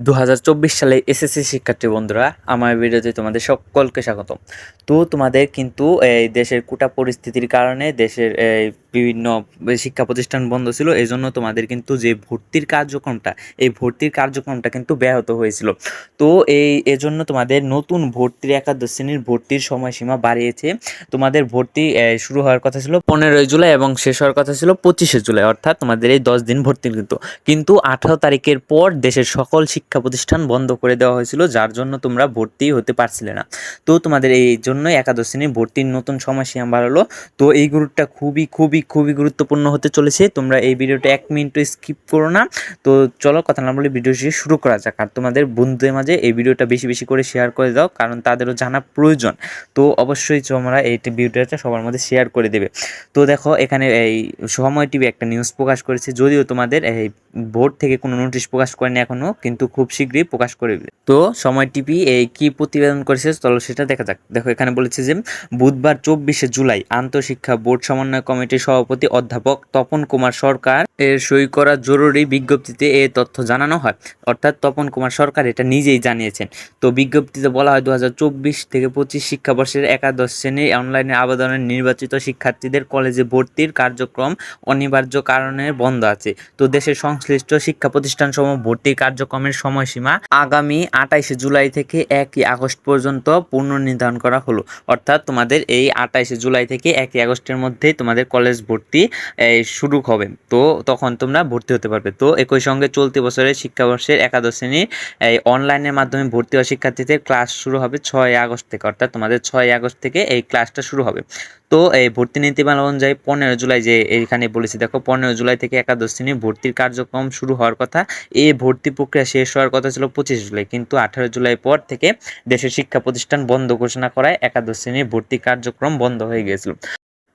দু হাজার চব্বিশ সালে এসএসসি শিক্ষার্থী বন্ধুরা, আমার ভিডিওতে তোমাদের সকলকে স্বাগত তো তোমাদের কিন্তু এই দেশের কোটা পরিস্থিতির কারণে দেশের এই বিভিন্ন শিক্ষা প্রতিষ্ঠান বন্ধ ছিল এই জন্য তোমাদের কিন্তু যে ভর্তির কার্যক্রমটা, এই ভর্তির কার্যক্রমটা কিন্তু ব্যাহত হয়েছিল। তো এই, এজন্য তোমাদের নতুন ভর্তির একাদশ শ্রেণির ভর্তির সময়সীমা বাড়িয়েছে। তোমাদের ভর্তি শুরু হওয়ার কথা ছিল পনেরোই জুলাই এবং শেষ হওয়ার কথা ছিল পঁচিশে জুলাই, অর্থাৎ তোমাদের এই দশ দিন ভর্তি কিন্তু। কিন্তু আঠারো তারিখের পর দেশের সকল শিক্ষা প্রতিষ্ঠান বন্ধ করে দেওয়া হয়েছিল, যার জন্য তোমরা ভর্তি হতে পারছিলে না। তো তোমাদের এই জন্যই একাদশ শ্রেণির ভর্তির নতুন সময়সীমা বাড়ালো। তো এই গ্রুপটা খুবই খুবই খুবই গুরুত্বপূর্ণ হতে চলেছে। তোমরা এই ভিডিওটা এক মিনিট স্কিপ করো না। তো চলো কথা না বলে ভিডিওটি শুরু করা যাক। আর তোমাদের বন্ধুদের মাঝে এই ভিডিওটা বেশি বেশি করে শেয়ার করে দাও, কারণ তাদেরও জানা প্রয়োজন। তো অবশ্যই তোমরা এই ভিডিওটা সবার মধ্যে শেয়ার করে দেবে। তো দেখো, এখানে এই সময় টিভি একটা নিউজ প্রকাশ করেছে। যদিও তোমাদের এই বোর্ড থেকে কোনো নোটিশ প্রকাশ করেনি এখনও, কিন্তু খুব শীঘ্রই প্রকাশ করবে তো সময় টিভি এই কি প্রতিবেদন করেছে, চলো সেটা দেখা যাক। দেখো, এখানে বলেছে যে, বুধবার চব্বিশে জুলাই আন্তঃশিক্ষা বোর্ড সমন্বয় কমিটির সভাপতি অধ্যাপক তপন কুমার সরকার এর সই করা জরুরি বিজ্ঞপ্তিতে এ তথ্য জানানো হয়। অর্থাৎ তপন কুমার সরকার এটা নিজেই জানিয়েছেন। তো বিজ্ঞপ্তিতে বলা হয় দু হাজার চব্বিশ থেকে পঁচিশ শিক্ষাবর্ষের একাদশ শ্রেণির অনলাইনে আবেদনের নির্বাচিত শিক্ষার্থীদের কলেজে ভর্তির কার্যক্রম অনিবার্য কারণে বন্ধ আছে। তো দেশের সংশ্লিষ্ট শিক্ষা প্রতিষ্ঠানসমূহ ভর্তি কার্যক্রমের সময়সীমা আগামী আঠাইশে জুলাই থেকে একই আগস্ট পর্যন্ত পুনর্নির্ধারণ করা হলো। অর্থাৎ তোমাদের এই আঠাইশে জুলাই থেকে একই আগস্টের মধ্যেই তোমাদের কলেজ ভর্তি শুরু হবে। তো তখন তোমরা ভর্তি হতে পারবে। তো একই সঙ্গে চলতি বছরের শিক্ষাবর্ষের একাদশ শ্রেণির, এই অনলাইনের মাধ্যমে ভর্তি হওয়া শিক্ষার্থীদের ক্লাস শুরু হবে ছয় আগস্ট থেকে। অর্থাৎ তোমাদের ছয় আগস্ট থেকে এই ক্লাসটা শুরু হবে। তো এই ভর্তি নীতিমালা অনুযায়ী পনেরো জুলাই যে এইখানে বলেছি, দেখো পনেরো জুলাই থেকে একাদশ শ্রেণির ভর্তির কার্যক্রম শুরু হওয়ার কথা। এই ভর্তি প্রক্রিয়া শেষ হওয়ার কথা ছিল পঁচিশ জুলাই, কিন্তু আঠারো জুলাই পর থেকে দেশের শিক্ষা প্রতিষ্ঠান বন্ধ ঘোষণা করায় একাদশ শ্রেণির ভর্তি কার্যক্রম বন্ধ হয়ে গিয়েছিল।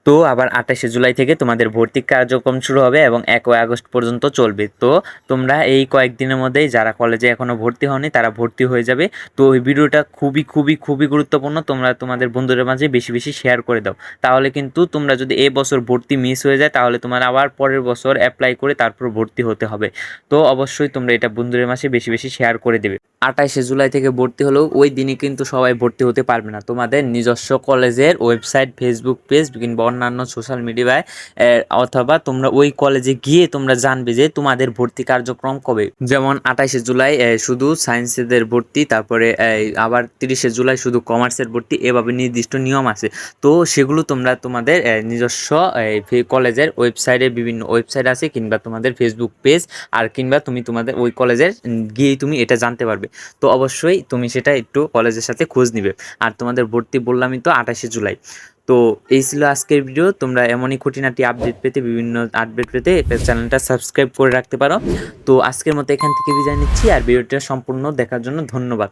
তো আবার আঠাশে জুলাই থেকে তোমাদের ভর্তি কার্যক্রম শুরু হবে এবং একই আগস্ট পর্যন্ত চলবে। তো তোমরা এই কয়েকদিনের মধ্যেই যারা কলেজে এখনও ভর্তি হওনি, তারা ভর্তি হয়ে যাবে। তো এই ভিডিওটা খুবই খুবই খুবই গুরুত্বপূর্ণ। তোমরা তোমাদের বন্ধুদের মাঝে বেশি বেশি শেয়ার করে দাও। তাহলে কিন্তু তোমরা যদি এই বছর ভর্তি মিস হয়ে যায়, তাহলে তোমার আবার পরের বছর অ্যাপ্লাই করে তারপর ভর্তি হতে হবে। তো অবশ্যই তোমরা এটা বন্ধুদের মাঝে বেশি বেশি শেয়ার করে দেবে। আঠাইশে জুলাই থেকে ভর্তি হলেও ওই দিনে কিন্তু সবাই ভর্তি হতে পারবে না। তোমাদের নিজস্ব কলেজের ওয়েবসাইট ফেসবুক পেজ কিংবা অন্যান্য সোশ্যাল মিডিয়ায় অথবা তোমরা ওই কলেজে গিয়ে তোমরা জানবে যে তোমাদের ভর্তি কার্যক্রম কবে। যেমন আঠাইশে জুলাই শুধু সায়েন্সেদের ভর্তি, তারপরে আবার তিরিশে জুলাই শুধু কমার্সের ভর্তি, এভাবে নির্দিষ্ট নিয়ম আছে। তো সেগুলো তোমরা তোমাদের নিজস্ব কলেজের ওয়েবসাইটে বিভিন্ন ওয়েবসাইট আছে, কিংবা তোমাদের ফেসবুক পেজ আর কিংবা তুমি তোমাদের ওই কলেজের গিয়েই তুমি এটা জানতে পারবে। তো অবশ্যই তুমি সেটা একটু কলেজের সাথে খোঁজ নিবে। আর তোমাদের ভর্তি বললামই তো আঠাশে জুলাই। তো এই ছিল আজকের ভিডিও তোমরা এমনই খুঁটিনাটি আপডেট পেতে বিভিন্ন আপডেট পেতে চ্যানেলটা সাবস্ক্রাইব করে রাখতে পারো। তো আজকের মতো এখান থেকে বিদায় নিচ্ছি আর ভিডিওটা সম্পূর্ণ দেখার জন্য ধন্যবাদ।